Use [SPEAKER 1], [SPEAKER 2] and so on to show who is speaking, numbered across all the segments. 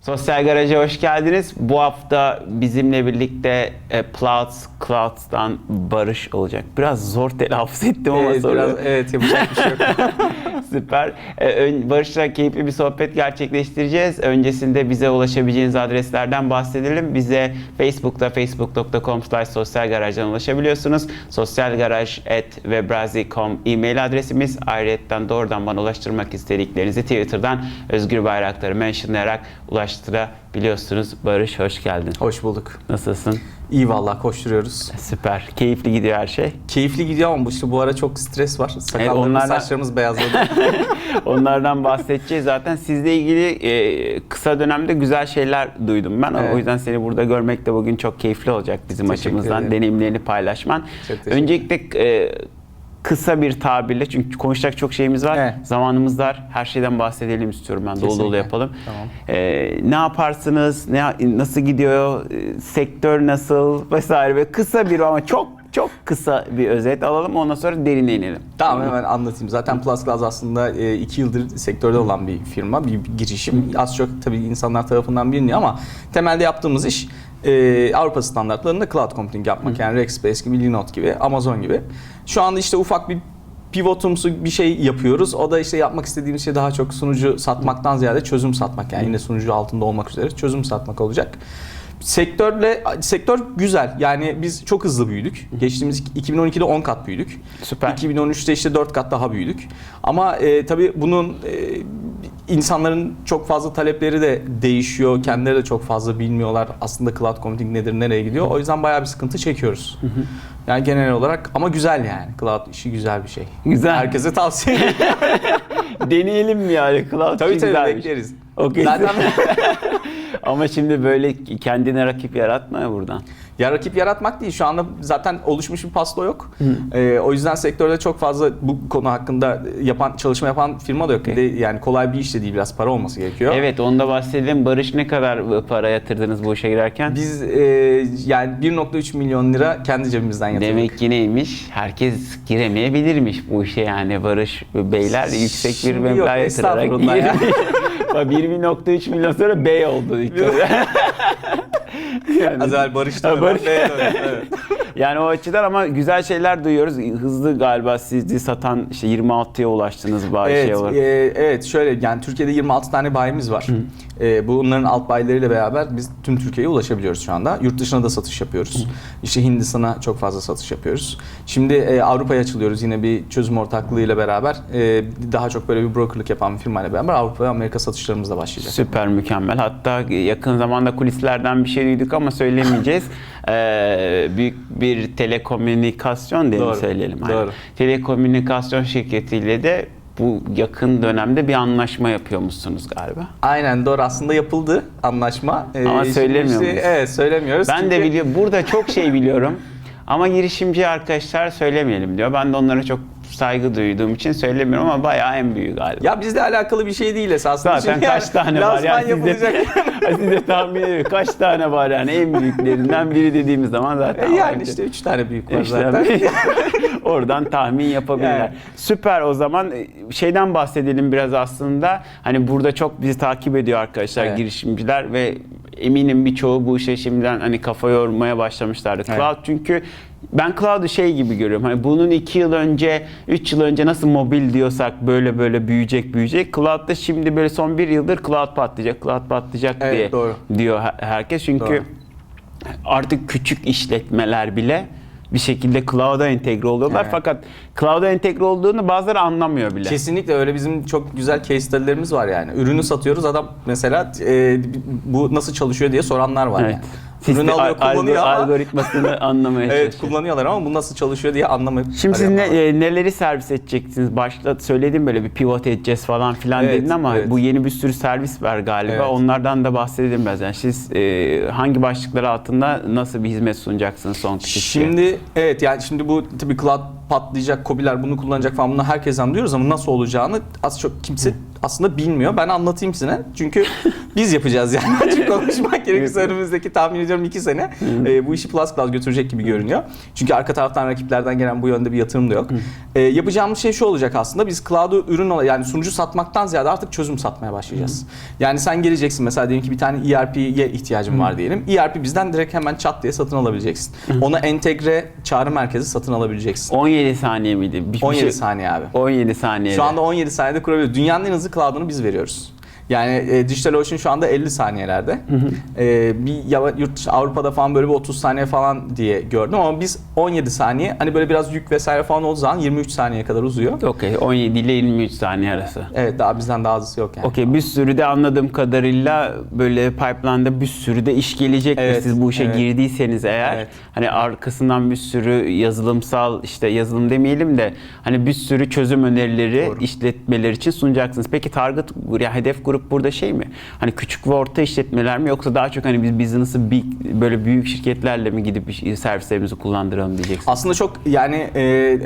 [SPEAKER 1] Sosyal Garaj'a hoş geldiniz. Bu hafta bizimle birlikte e, Clouds, Clouds'tan Barış olacak. Biraz zor telaffuz ettim ama
[SPEAKER 2] Evet,
[SPEAKER 1] sonra
[SPEAKER 2] biraz, evet yapacak bir şey yok.
[SPEAKER 1] süper. E, ön- Barış'la keyifli bir sohbet gerçekleştireceğiz. Öncesinde bize ulaşabileceğiniz adreslerden bahsedelim. Bize Facebook'ta facebook.com sosyal garajdan ulaşabiliyorsunuz. sosyalgaraj.webrazi.com e-mail adresimiz. Ayrıca doğrudan bana ulaştırmak istediklerinizi Twitter'dan Özgür Bayraktar'ı mentionlayarak ulaştırabiliyorsunuz. Barış hoş geldin.
[SPEAKER 2] Hoş bulduk.
[SPEAKER 1] Nasılsın?
[SPEAKER 2] İyi vallahi koşturuyoruz.
[SPEAKER 1] Süper. Keyifli gidiyor her şey.
[SPEAKER 2] Keyifli gidiyor ama bu işte bu ara çok stres var. Sakallarımız,
[SPEAKER 1] onlardan-
[SPEAKER 2] saçlarımız beyazladı.
[SPEAKER 1] Onlardan bahsedeceğiz zaten. Sizle ilgili e, kısa dönemde güzel şeyler duydum ben.
[SPEAKER 2] Evet.
[SPEAKER 1] O yüzden seni burada görmek de bugün çok keyifli olacak bizim
[SPEAKER 2] Teşekkür
[SPEAKER 1] açımızdan.
[SPEAKER 2] ederim.
[SPEAKER 1] Deneyimlerini paylaşman.
[SPEAKER 2] Çok
[SPEAKER 1] Öncelikle e, kısa bir tabirle çünkü konuşacak çok şeyimiz var.
[SPEAKER 2] Evet.
[SPEAKER 1] Zamanımız dar. Her şeyden bahsedelim istiyorum ben. Dolu dolu
[SPEAKER 2] Kesinlikle.
[SPEAKER 1] yapalım.
[SPEAKER 2] Tamam.
[SPEAKER 1] E, ne yaparsınız? Ne nasıl gidiyor? E, sektör nasıl vesaire ve kısa bir ama çok çok kısa bir özet alalım. Ondan sonra derine inelim.
[SPEAKER 2] tamam hemen anlatayım. Zaten Plus Class aslında e, iki yıldır sektörde olan bir firma, bir, bir girişim. Az çok tabii insanlar tarafından biliniyor ama temelde yaptığımız iş e, Avrupa standartlarında cloud computing yapmak. Yani Rackspace gibi, Linode gibi, Amazon gibi. Şu anda işte ufak bir pivotumsu bir şey yapıyoruz. O da işte yapmak istediğimiz şey daha çok sunucu satmaktan ziyade çözüm satmak. Yani yine sunucu altında olmak üzere çözüm satmak olacak. Sektörle sektör güzel. Yani biz çok hızlı büyüdük. Geçtiğimiz 2012'de 10 kat büyüdük.
[SPEAKER 1] Süper.
[SPEAKER 2] 2013'te işte 4 kat daha büyüdük. Ama e, tabii bunun e, insanların çok fazla talepleri de değişiyor. Kendileri de çok fazla bilmiyorlar aslında cloud computing nedir, nereye gidiyor. O yüzden bayağı bir sıkıntı çekiyoruz. Yani genel olarak ama güzel yani. Cloud işi güzel bir şey.
[SPEAKER 1] Güzel.
[SPEAKER 2] Herkese tavsiye ederim.
[SPEAKER 1] Deneyelim mi yani? Cloud
[SPEAKER 2] tabii tabii
[SPEAKER 1] güzelmiş.
[SPEAKER 2] bekleriz.
[SPEAKER 1] Okey.
[SPEAKER 2] Zaten
[SPEAKER 1] Ama şimdi böyle kendine rakip yaratma ya buradan.
[SPEAKER 2] Ya rakip yaratmak değil. Şu anda zaten oluşmuş bir pasta yok. Ee, o yüzden sektörde çok fazla bu konu hakkında yapan çalışma yapan firma da yok. Bir de yani kolay bir iş de değil. Biraz para olması gerekiyor.
[SPEAKER 1] Evet onu da bahsedelim. Barış ne kadar para yatırdınız bu işe girerken?
[SPEAKER 2] Biz e, yani 1.3 milyon lira kendi cebimizden yatırdık.
[SPEAKER 1] Demek ki neymiş? Herkes giremeyebilirmiş bu işe yani. Barış Beyler yüksek bir
[SPEAKER 2] Şimdi
[SPEAKER 1] meblağ
[SPEAKER 2] yok,
[SPEAKER 1] yatırarak
[SPEAKER 2] estağfurullah ya.
[SPEAKER 1] Bak 1.3 milyon sonra bey oldu. yani,
[SPEAKER 2] Az evvel
[SPEAKER 1] barış-
[SPEAKER 2] B'ye döndüm, evet.
[SPEAKER 1] yani o açıdan ama güzel şeyler duyuyoruz. Hızlı galiba sizi satan işte 26'ya ulaştınız bayi şey
[SPEAKER 2] Evet,
[SPEAKER 1] olarak.
[SPEAKER 2] e, evet şöyle yani Türkiye'de 26 tane bayimiz var. E, bunların alt bayileriyle beraber biz tüm Türkiye'ye ulaşabiliyoruz şu anda. Yurt dışına da satış yapıyoruz. İşte Hindistan'a çok fazla satış yapıyoruz. Şimdi e, Avrupa'ya açılıyoruz yine bir çözüm ortaklığıyla beraber. E, daha çok böyle bir brokerlık yapan bir firmayla beraber Avrupa ve Amerika satışlarımız da başlayacak.
[SPEAKER 1] Süper mükemmel. Hatta yakın zamanda kulislerden bir şey duyduk ama söylemeyeceğiz. Ee, büyük bir telekomünikasyon diye
[SPEAKER 2] Doğru,
[SPEAKER 1] söyleyelim.
[SPEAKER 2] Doğru.
[SPEAKER 1] Telekomünikasyon şirketiyle de bu yakın dönemde bir anlaşma yapıyormuşsunuz galiba.
[SPEAKER 2] Aynen doğru aslında yapıldı anlaşma. E,
[SPEAKER 1] Ama
[SPEAKER 2] şimdi
[SPEAKER 1] söylemiyor
[SPEAKER 2] işte-? Evet söylemiyoruz.
[SPEAKER 1] Ben de
[SPEAKER 2] Çünkü-
[SPEAKER 1] biliyorum. Burada çok şey biliyorum. Ama girişimci arkadaşlar söylemeyelim diyor. Ben de onlara çok saygı duyduğum için söylemiyorum ama bayağı en büyüğü galiba.
[SPEAKER 2] Ya bizle alakalı bir şey değil esasında.
[SPEAKER 1] Zaten
[SPEAKER 2] Çünkü
[SPEAKER 1] kaç
[SPEAKER 2] yani
[SPEAKER 1] tane var yani
[SPEAKER 2] yapılacak.
[SPEAKER 1] sizde tahmin ediyorum kaç tane var yani en büyüklerinden biri dediğimiz zaman zaten.
[SPEAKER 2] E yani işte 3 tane büyük var
[SPEAKER 1] İşte
[SPEAKER 2] zaten.
[SPEAKER 1] oradan tahmin yapabilirler.
[SPEAKER 2] Yani.
[SPEAKER 1] Süper o zaman e, şeyden bahsedelim biraz aslında. Hani burada çok bizi takip ediyor arkadaşlar
[SPEAKER 2] Evet.
[SPEAKER 1] girişimciler ve eminim birçoğu bu işe şimdiden hani kafa yormaya başlamışlardı.
[SPEAKER 2] Evet.
[SPEAKER 1] Cloud çünkü ben cloud'u şey gibi görüyorum. Hani bunun 2 yıl önce, 3 yıl önce nasıl mobil diyorsak böyle böyle büyüyecek büyüyecek. Cloud'da şimdi böyle son bir yıldır cloud patlayacak, cloud patlayacak
[SPEAKER 2] Evet,
[SPEAKER 1] diye
[SPEAKER 2] doğru.
[SPEAKER 1] diyor her- herkes. Çünkü
[SPEAKER 2] Doğru.
[SPEAKER 1] artık küçük işletmeler bile bir şekilde cloud'a entegre oluyorlar.
[SPEAKER 2] Evet.
[SPEAKER 1] Fakat cloud'a entegre olduğunu bazıları anlamıyor bile.
[SPEAKER 2] Kesinlikle öyle bizim çok güzel case study'lerimiz var yani. Ürünü satıyoruz adam mesela e, bu nasıl çalışıyor diye soranlar var
[SPEAKER 1] Evet.
[SPEAKER 2] yani.
[SPEAKER 1] Sistem-
[SPEAKER 2] Ürünü alıyor
[SPEAKER 1] al-
[SPEAKER 2] kullanıyor ama
[SPEAKER 1] algoritmasını anlamaya
[SPEAKER 2] evet
[SPEAKER 1] çalışıyor.
[SPEAKER 2] kullanıyorlar ama bu nasıl çalışıyor diye anlamayıp
[SPEAKER 1] Şimdi siz ne,
[SPEAKER 2] arıyorlar.
[SPEAKER 1] e, neleri servis edeceksiniz? Başta söyledim böyle bir pivot edeceğiz falan filan
[SPEAKER 2] Evet,
[SPEAKER 1] dedin ama
[SPEAKER 2] evet.
[SPEAKER 1] bu yeni bir sürü servis var galiba.
[SPEAKER 2] Evet.
[SPEAKER 1] Onlardan da bahsedelim biraz. Yani siz e, hangi başlıklar altında nasıl bir hizmet sunacaksınız son kişiye?
[SPEAKER 2] Şimdi evet yani şimdi bu tabii cloud patlayacak, kobiler bunu kullanacak falan bunu herkesten duyuyoruz ama nasıl olacağını az çok kimse aslında bilmiyor. Ben anlatayım size. Çünkü biz yapacağız yani. Açık konuşmak gerekirse önümüzdeki tahmin ediyorum 2 sene e, bu işi Plus Cloud götürecek gibi görünüyor. Çünkü arka taraftan rakiplerden gelen bu yönde bir yatırım da yok. E, yapacağımız şey şu olacak aslında. Biz cloud'u ürün olarak yani sunucu satmaktan ziyade artık çözüm satmaya başlayacağız. Yani sen geleceksin mesela diyelim ki bir tane ERP'ye ihtiyacın var diyelim. ERP bizden direkt hemen çat diye satın alabileceksin. Ona entegre çağrı merkezi satın alabileceksin.
[SPEAKER 1] 17 saniye miydi? Bir- bir
[SPEAKER 2] 17
[SPEAKER 1] şey-
[SPEAKER 2] saniye abi.
[SPEAKER 1] 17 saniye.
[SPEAKER 2] Şu anda 17 saniyede kurabiliyoruz. Dünyanın en hızlı cloud'unu biz veriyoruz. Yani e, DigitalOcean şu anda 50 saniyelerde. E, bir yava- yurt Avrupa'da falan böyle bir 30 saniye falan diye gördüm ama biz 17 saniye hani böyle biraz yük vesaire falan olduğu zaman 23 saniyeye kadar uzuyor.
[SPEAKER 1] Okey 17 ile 23 saniye arası.
[SPEAKER 2] Evet daha bizden daha hızlısı yok yani.
[SPEAKER 1] Okey bir sürü de anladığım kadarıyla böyle pipeline'da bir sürü de iş gelecektir.
[SPEAKER 2] Evet,
[SPEAKER 1] Siz bu işe
[SPEAKER 2] evet.
[SPEAKER 1] girdiyseniz eğer
[SPEAKER 2] Evet.
[SPEAKER 1] hani arkasından bir sürü yazılımsal işte yazılım demeyelim de hani bir sürü çözüm önerileri
[SPEAKER 2] Doğru.
[SPEAKER 1] işletmeler için sunacaksınız. Peki target ya hedef grup burada şey mi? Hani küçük ve orta işletmeler mi yoksa daha çok hani biz business'ı big, böyle büyük şirketlerle mi gidip servislerimizi kullandıralım diyeceksiniz?
[SPEAKER 2] Aslında çok yani e,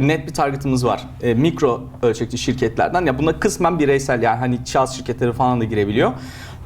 [SPEAKER 2] net bir targetımız var. E, mikro ölçekli şirketlerden. Ya buna kısmen bireysel yani hani şahıs şirketleri falan da girebiliyor.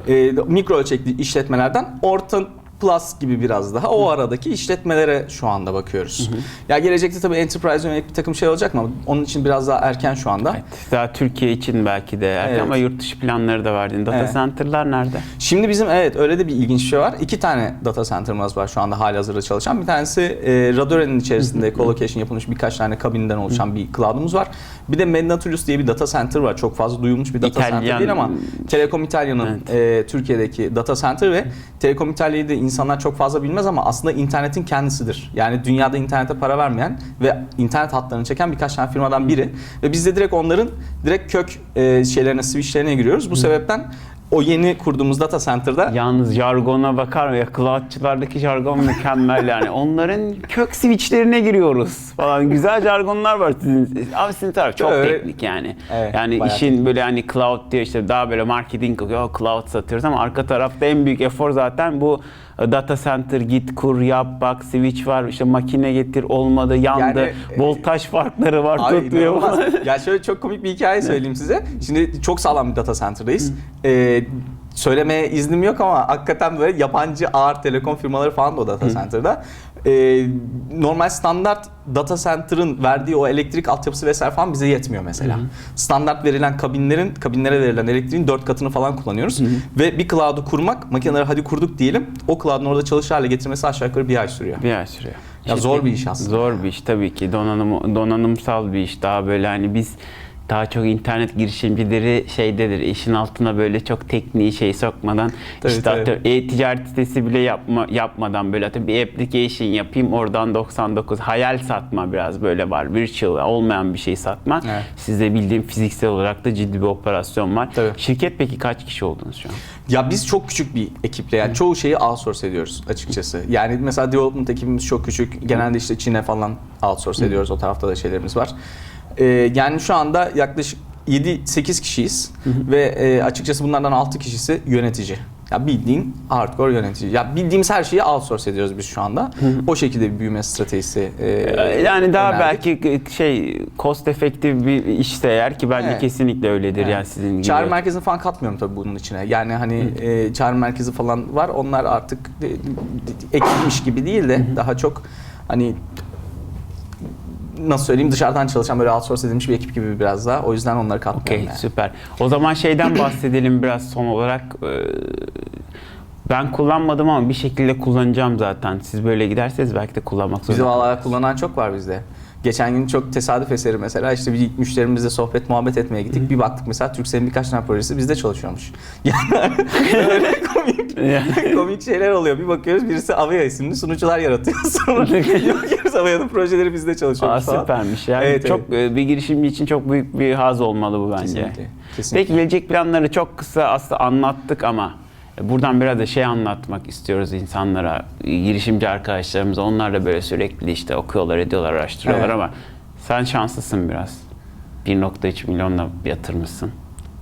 [SPEAKER 2] E, mikro ölçekli işletmelerden orta plus gibi biraz daha o aradaki işletmelere şu anda bakıyoruz. Ya gelecekte tabii enterprise yönelik bir takım şey olacak mı? Onun için biraz daha erken şu anda.
[SPEAKER 1] Evet, daha Türkiye için belki de erken
[SPEAKER 2] Evet.
[SPEAKER 1] ama yurt dışı planları da var. dedin. Data
[SPEAKER 2] Evet.
[SPEAKER 1] center'lar nerede?
[SPEAKER 2] Şimdi bizim evet öyle de bir ilginç şey var. İki tane data center'ımız var şu anda hali hazırda çalışan. Bir tanesi e, Radore'nin içerisinde colocation yapılmış birkaç tane kabinden oluşan bir cloud'umuz var. Bir de Mednaturus diye bir data center var. Çok fazla duyulmuş bir data center
[SPEAKER 1] İtalyan-
[SPEAKER 2] değil ama Telekom İtalya'nın e, Türkiye'deki data center ve Telekom İtalya'yı da insanlar çok fazla bilmez ama aslında internetin kendisidir. Yani dünyada internete para vermeyen ve internet hatlarını çeken birkaç tane firmadan biri. Ve biz de direkt onların direkt kök e, şeylerine, switchlerine giriyoruz. Bu sebepten o yeni kurduğumuz data center'da
[SPEAKER 1] Yalnız jargona bakar mı ya cloudçılardaki jargon mükemmel yani. Onların kök switchlerine giriyoruz falan. Güzel jargonlar var sizin. Abi sizin taraf çok
[SPEAKER 2] Öyle-
[SPEAKER 1] teknik yani.
[SPEAKER 2] Evet,
[SPEAKER 1] yani işin böyle hani cloud diye işte daha böyle marketing okuyor. Cloud satıyoruz ama arka tarafta en büyük efor zaten bu e, data center git kur yap bak switch var işte makine getir olmadı yandı
[SPEAKER 2] Yani, e,
[SPEAKER 1] voltaj farkları var
[SPEAKER 2] Abi
[SPEAKER 1] tutmuyor
[SPEAKER 2] ya şöyle çok komik bir hikaye söyleyeyim size. Şimdi çok sağlam bir data center'dayız. Ee, söylemeye iznim yok ama hakikaten böyle yabancı ağır telekom firmaları falan da o data center'da. Ee, normal standart data center'ın verdiği o elektrik altyapısı vesaire falan bize yetmiyor mesela. Standart verilen kabinlerin, kabinlere verilen elektriğin dört katını falan kullanıyoruz. Ve bir cloud'u kurmak, makineleri hadi kurduk diyelim, o cloud'un orada çalışır hale getirmesi aşağı yukarı bir ay sürüyor.
[SPEAKER 1] Bir ay sürüyor.
[SPEAKER 2] Ya zor bir iş aslında.
[SPEAKER 1] Zor bir iş tabii ki. Donanım, donanımsal bir iş. Daha böyle hani biz daha çok internet girişimcileri şeydedir. işin altına böyle çok tekniği şey sokmadan
[SPEAKER 2] Tabii,
[SPEAKER 1] işte
[SPEAKER 2] tabii.
[SPEAKER 1] atıyorum e-ticaret sitesi bile yapma, yapmadan böyle atıyorum bir application yapayım oradan 99 hayal satma biraz böyle var. Virtual olmayan bir şey satma.
[SPEAKER 2] Evet.
[SPEAKER 1] Sizde bildiğim fiziksel olarak da ciddi bir operasyon var.
[SPEAKER 2] Tabii.
[SPEAKER 1] Şirket peki kaç kişi oldunuz şu an?
[SPEAKER 2] Ya biz çok küçük bir ekiple yani çoğu şeyi outsource ediyoruz açıkçası. Yani mesela development ekibimiz çok küçük. Genelde işte Çin'e falan outsource ediyoruz. O tarafta da şeylerimiz var. Ee, yani şu anda yaklaşık 7-8 kişiyiz ve e, açıkçası bunlardan 6 kişisi yönetici. Ya bildiğin hardcore yönetici. Ya bildiğimiz her şeyi outsource ediyoruz biz şu anda. O şekilde bir büyüme stratejisi. e,
[SPEAKER 1] Yani daha
[SPEAKER 2] önerdik.
[SPEAKER 1] belki şey cost efektif bir işse eğer ki bence
[SPEAKER 2] Evet.
[SPEAKER 1] kesinlikle öyledir
[SPEAKER 2] Evet.
[SPEAKER 1] yani sizin gibi.
[SPEAKER 2] Çağrı merkezini falan katmıyorum tabii bunun içine. Yani hani e, çağrı merkezi falan var. Onlar artık e, ekilmiş gibi değil de daha çok hani nasıl söyleyeyim dışarıdan çalışan böyle outsource edilmiş bir ekip gibi biraz daha. O yüzden onları katmıyorum
[SPEAKER 1] Okey
[SPEAKER 2] yani.
[SPEAKER 1] süper. O zaman şeyden bahsedelim biraz son olarak. Ee, Ben kullanmadım ama bir şekilde kullanacağım zaten. Siz böyle giderseniz belki de kullanmak
[SPEAKER 2] Bizi
[SPEAKER 1] zorunda.
[SPEAKER 2] valla kullanan çok var bizde. Geçen gün çok tesadüf eseri mesela işte bir müşterimizle sohbet muhabbet etmeye gittik. Bir baktık mesela Turkcell'in birkaç tane projesi bizde çalışıyormuş. Yani öyle komik komik şeyler oluyor. Bir bakıyoruz birisi Avaya isimli sunucular yaratıyor. Sonra bakıyoruz Avaya'nın projeleri bizde
[SPEAKER 1] Aa,
[SPEAKER 2] çalışıyormuş falan.
[SPEAKER 1] süpermiş. Yani
[SPEAKER 2] Evet,
[SPEAKER 1] çok e, bir girişimci için çok büyük bir haz olmalı bu bence.
[SPEAKER 2] Kesinlikle. Kesinlikle.
[SPEAKER 1] Peki gelecek planları çok kısa aslında anlattık ama e, buradan biraz da şey anlatmak istiyoruz insanlara, girişimci arkadaşlarımıza. Onlar da böyle sürekli işte okuyorlar, ediyorlar, araştırıyorlar
[SPEAKER 2] Evet.
[SPEAKER 1] ama sen şanslısın biraz. 1.3 milyonla yatırmışsın.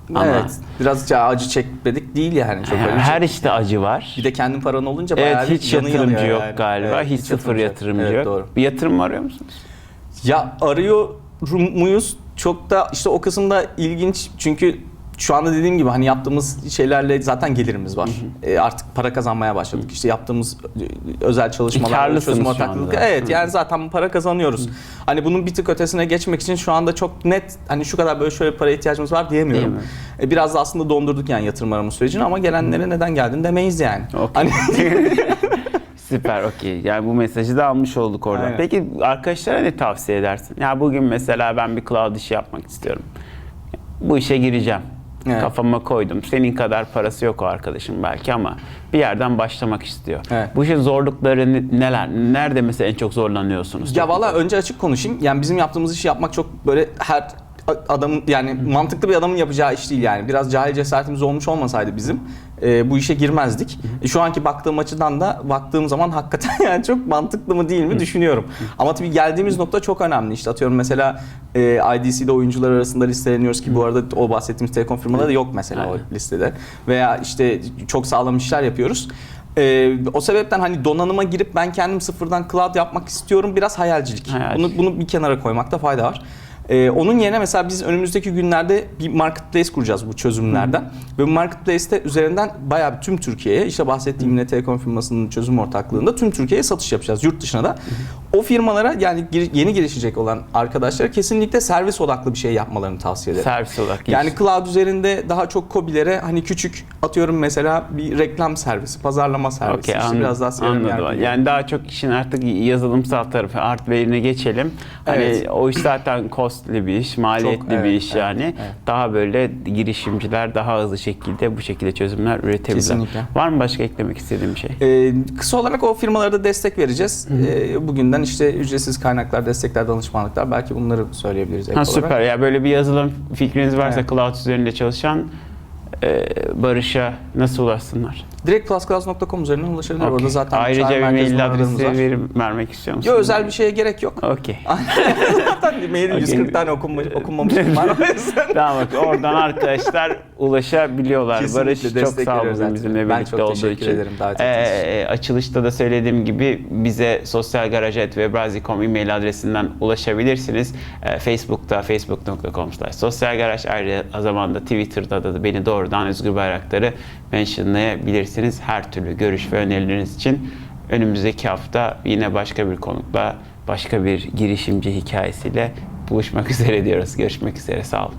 [SPEAKER 1] Ama
[SPEAKER 2] Evet. Biraz acı çekmedik değil yani. Çok acı
[SPEAKER 1] her
[SPEAKER 2] çek-
[SPEAKER 1] işte acı var.
[SPEAKER 2] Bir de kendin paran olunca bayağı
[SPEAKER 1] Evet hiç
[SPEAKER 2] canı
[SPEAKER 1] yatırımcı yok
[SPEAKER 2] yani.
[SPEAKER 1] galiba.
[SPEAKER 2] Evet,
[SPEAKER 1] hiç sıfır yatırımcı
[SPEAKER 2] Evet,
[SPEAKER 1] yok.
[SPEAKER 2] Doğru.
[SPEAKER 1] Bir yatırım mı arıyor musunuz?
[SPEAKER 2] Ya arıyor muyuz? Çok da işte o kısımda ilginç çünkü şu anda dediğim gibi hani yaptığımız şeylerle zaten gelirimiz var. E, artık para kazanmaya başladık. İşte yaptığımız e, özel çalışmalar, çözüm ortaklık. Evet yani zaten para kazanıyoruz. Hani bunun bir tık ötesine geçmek için şu anda çok net hani şu kadar böyle şöyle para ihtiyacımız var diyemiyorum. E, biraz da aslında dondurduk yani yatırım arama sürecini ama gelenlere neden geldin demeyiz yani.
[SPEAKER 1] Okey.
[SPEAKER 2] Hani
[SPEAKER 1] Süper okey. Yani bu mesajı da almış olduk oradan.
[SPEAKER 2] Aynen.
[SPEAKER 1] Peki arkadaşlara ne tavsiye edersin? Ya bugün mesela ben bir cloud işi yapmak istiyorum. Bu işe gireceğim.
[SPEAKER 2] Evet.
[SPEAKER 1] Kafama koydum. Senin kadar parası yok o arkadaşım belki ama bir yerden başlamak istiyor.
[SPEAKER 2] Evet.
[SPEAKER 1] Bu işin zorlukları ne- neler? Nerede mesela en çok zorlanıyorsunuz?
[SPEAKER 2] Ya valla önce açık konuşayım. Yani bizim yaptığımız işi yapmak çok böyle her adamın yani mantıklı bir adamın yapacağı iş değil yani. Biraz cahil cesaretimiz olmuş olmasaydı bizim e, bu işe girmezdik. E, şu anki baktığım açıdan da baktığım zaman hakikaten yani çok mantıklı mı değil mi düşünüyorum. Ama tabii geldiğimiz nokta çok önemli. İşte atıyorum mesela e, IDC'de oyuncular arasında listeleniyoruz ki bu arada o bahsettiğimiz telekom firmaları da yok mesela
[SPEAKER 1] Aynen.
[SPEAKER 2] o listede. Veya işte çok sağlam işler yapıyoruz. Ee, o sebepten hani donanıma girip ben kendim sıfırdan cloud yapmak istiyorum biraz hayalcilik.
[SPEAKER 1] Hayalcilik.
[SPEAKER 2] Bunu bunu bir kenara koymakta fayda var. Ee, onun yerine mesela biz önümüzdeki günlerde bir marketplace kuracağız bu çözümlerden. Ve bu marketplace'te üzerinden bayağı bir tüm Türkiye'ye işte bahsettiğim yine telekom firmasının çözüm ortaklığında tüm Türkiye'ye satış yapacağız yurt dışına da. O firmalara yani gir- yeni girişecek olan arkadaşlara kesinlikle servis odaklı bir şey yapmalarını tavsiye ederim.
[SPEAKER 1] Servis olarak.
[SPEAKER 2] Yani cloud üzerinde daha çok KOBİ'lere hani küçük atıyorum mesela bir reklam servisi, pazarlama servisi.
[SPEAKER 1] Okey,
[SPEAKER 2] işte
[SPEAKER 1] anladım.
[SPEAKER 2] biraz daha CRM
[SPEAKER 1] anladım.
[SPEAKER 2] yardımcı.
[SPEAKER 1] Yani daha çok işin artık yazılımsal tarafı, hardware'ine geçelim. Hani
[SPEAKER 2] Evet.
[SPEAKER 1] o iş zaten costly bir iş, maliyetli bir
[SPEAKER 2] evet,
[SPEAKER 1] iş
[SPEAKER 2] evet,
[SPEAKER 1] yani.
[SPEAKER 2] evet.
[SPEAKER 1] Daha böyle girişimciler daha hızlı şekilde bu şekilde çözümler üretebilirler.
[SPEAKER 2] Kesinlikle.
[SPEAKER 1] Var mı başka eklemek istediğim bir şey?
[SPEAKER 2] Ee, kısa olarak o firmalara da destek vereceğiz. Ee, bugünden işte ücretsiz kaynaklar, destekler, danışmanlıklar belki bunları söyleyebiliriz
[SPEAKER 1] Ha,
[SPEAKER 2] olarak.
[SPEAKER 1] süper. Ya böyle bir yazılım fikriniz varsa
[SPEAKER 2] Evet.
[SPEAKER 1] cloud üzerinde çalışan e, Barış'a nasıl ulaşsınlar?
[SPEAKER 2] Direkt plusclass.com üzerinden ulaşabilir.
[SPEAKER 1] Okey.
[SPEAKER 2] Orada zaten
[SPEAKER 1] Ayrıca bir mail adresi
[SPEAKER 2] var.
[SPEAKER 1] verim, vermek istiyor musunuz?
[SPEAKER 2] Yok özel bir şeye gerek yok.
[SPEAKER 1] Okey.
[SPEAKER 2] Zaten mailin
[SPEAKER 1] Okey.
[SPEAKER 2] 140 tane okunma, okunmamış var.
[SPEAKER 1] Tamam bak oradan arkadaşlar ulaşabiliyorlar.
[SPEAKER 2] Kesinlikle
[SPEAKER 1] Barış çok sağ olun bizimle
[SPEAKER 2] Ben
[SPEAKER 1] birlikte
[SPEAKER 2] çok
[SPEAKER 1] olduğu
[SPEAKER 2] teşekkür
[SPEAKER 1] için.
[SPEAKER 2] ederim davet ettiğiniz için.
[SPEAKER 1] Ee, açılışta da söylediğim gibi bize sosyalgaraj.webrazi.com e-mail adresinden ulaşabilirsiniz. Ee, Facebook'ta facebook.com sosyalgaraj ayrıca zamanda Twitter'da da beni doğrudan Özgür Bayraktar'ı mentionlayabilirsiniz. Her türlü görüş ve önerileriniz için önümüzdeki hafta yine başka bir konukla başka bir girişimci hikayesiyle buluşmak üzere diyoruz. Görüşmek üzere. Sağ olun.